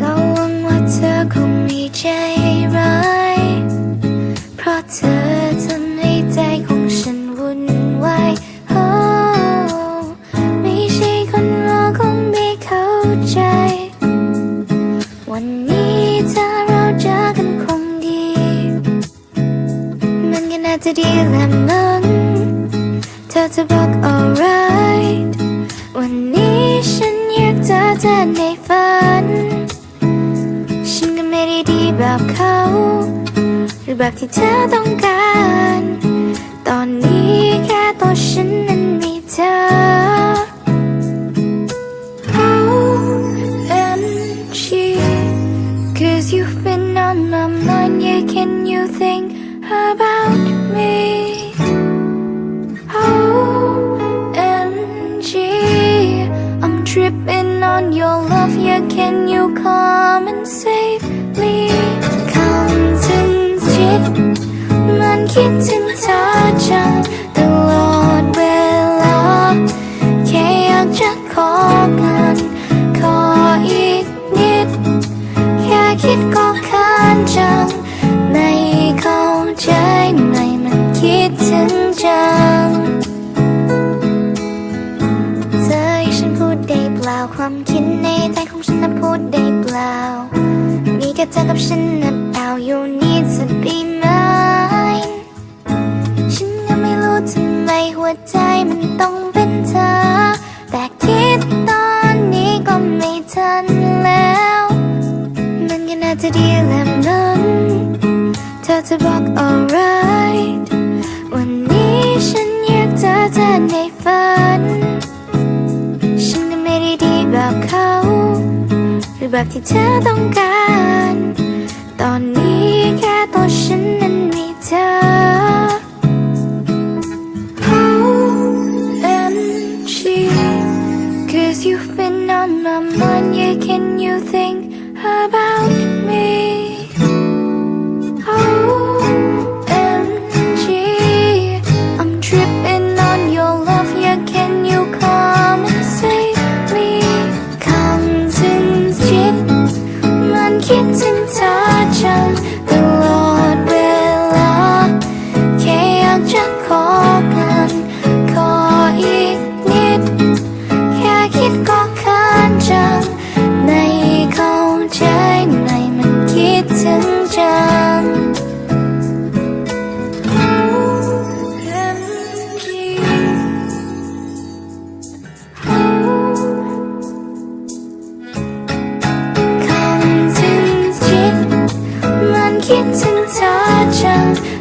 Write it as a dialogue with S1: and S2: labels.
S1: ก็หวังว่ วันนี้ถ้าเราเจอกันคงดี มันก็น่าจะดีแหละมั้งเธอจะบอก alright วันนี้ฉันอยากเจอเธอในฝัน ฉันก็ไม่ได้ดีแบบเขา หรือแบบที่เธอต้องการ you come and save ค่เธอกับฉันนะเปล่า you need to be mine ฉันยังไม่รู้ทำไมหัวใจมันต้องเป็นเธอ แต่คิดตอนนี้ก็ไม่ทันแล้ว มันก็น่าจะดีแหละมั้งเธอจะบอก alright วันนี้ฉันอยากเจอเธอในฝัน แบบที่เธอต้องการ ตอนนี้แค่ตัวฉันนั้นมีเธอ OMG Cause you've been on my mind 轻轻擦。